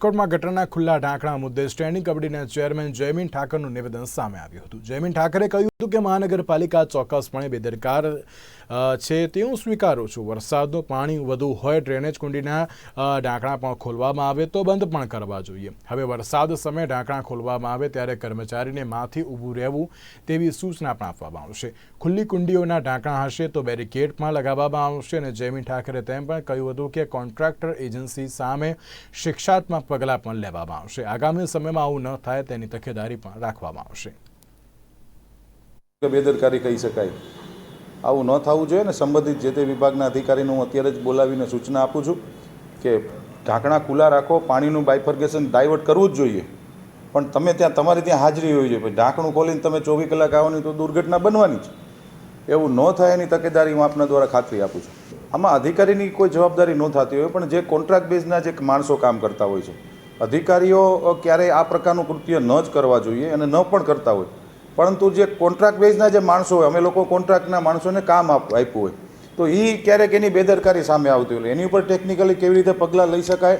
કોર્ટમાં ગટરના ખુલ્લા ઢાંકણા મુદ્દે સ્ટેન્ડિંગ કમિટીના ચેરમેન જયમીન ઠાકરનું નિવેદન સામે આવ્યું હતું. જયમીન ઠાકરે કહ્યું હતું કે મહાનગરપાલિકા ચોક્કસપણે બેદરકાર છે તે હું સ્વીકારું છું. વરસાદનું પાણી વધુ હોય, ડ્રેનેજ કુંડીના ઢાંકણા પણ ખોલવામાં આવે તો બંધ પણ કરવા જોઈએ. હવે વરસાદ સમયે ઢાંકણા ખોલવામાં આવે ત્યારે કર્મચારીને માથી ઊભું રહેવું તેવી સૂચના પણ આપવામાં આવશે. ખુલ્લી કુંડીઓના ઢાંકણા હશે તો બેરિકેડ પણ લગાવવામાં આવશે અને જયમીન ઠાકરે તેમ પણ કહ્યું હતું કે કોન્ટ્રાક્ટર એજન્સી સામે શિક્ષાત્મક પગલાં પણ લેવામાં આવશે. આગામી સમયમાં આવું ન થાય તેની તકેદારી પણ રાખવામાં આવશે. બેદરકારી કહી શકાય. આવું ન થવું જોઈએ ને સંબંધિત જે તે વિભાગના અધિકારીને હું અત્યારે જ બોલાવીને સૂચના આપું છું કે ઢાંકણા ખુલ્લા રાખો, પાણીનું બાયફર્ગેશન ડાયવર્ટ કરવું જ જોઈએ. પણ તમે ત્યાં, તમારી ત્યાં હાજરી હોવી જોઈએ. ઢાંકણું ખોલીને તમે ચોવીસ કલાક આવવાની તો દુર્ઘટના બનવાની છે એવું ન થાય એની તકેદારી હું આપના દ્વારા ખાતરી આપું છું. આમાં અધિકારીની કોઈ જવાબદારી ન થતી હોય, પણ જે કોન્ટ્રાક્ટ બેઝના જે માણસો કામ કરતા હોય છે, અધિકારીઓ ક્યારેય આ પ્રકારનું કૃત્ય ન જ કરવા જોઈએ અને ન પણ કરતા હોય. પરંતુ જે કોન્ટ્રાક્ટ બેઝના જે માણસો હોય, અમે લોકો કોન્ટ્રાક્ટના માણસોને કામ આપ્યું હોય, તો એ ક્યારેક એની બેદરકારી સામે આવતી હોય. એની ઉપર ટેકનિકલી કેવી રીતે પગલાં લઈ શકાય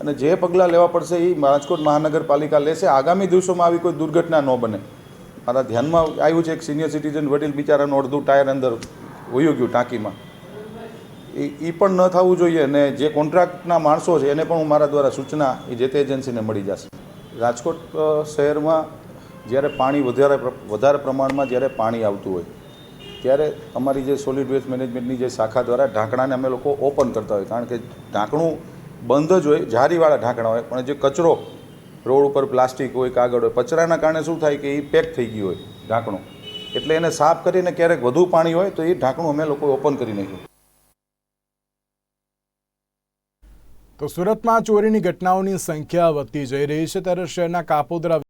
અને જે પગલાં લેવા પડશે એ રાજકોટ મહાનગરપાલિકા લેશે, આગામી દિવસોમાં આવી કોઈ દુર્ઘટના ન બને. મારા ધ્યાનમાં આવ્યું છે એક સિનિયર સિટીઝન વડીલ બિચારાનું અડધું ટાયર અંદર વયું ગયું ટાંકીમાં. એ એ પણ ન થવું જોઈએ અને જે કોન્ટ્રાક્ટના માણસો છે, એને પણ હું મારા દ્વારા સૂચના એ જે તે એજન્સીને મળી જશે. રાજકોટ શહેરમાં જ્યારે પાણી વધારે વધારે પ્રમાણમાં જ્યારે પાણી આવતું હોય, ત્યારે અમારી જે સોલિડ વેસ્ટ મેનેજમેન્ટની જે શાખા દ્વારા ઢાંકણાને અમે લોકો ઓપન કરતા હોય, કારણ કે ઢાંકણું બંધ જ હોય, જારીવાળા ઢાંકણા હોય, પણ જે કચરો રોડ ઉપર પ્લાસ્ટિક હોય, કાગળ હોય કચરાના કારણે શું થાય કે એ પેક થઈ ગયું હોય ઢાંકણું. એટલે એને સાફ કરીને ક્યારેક વધુ પાણી હોય તો એ ઢાંકણું અમે લોકો ઓપન કરી નાખ્યું. તો સુરતમાં ચોરીની ઘટનાઓની સંખ્યા વધતી જઈ રહી છે. ત્યારે શહેરના કાપોદરા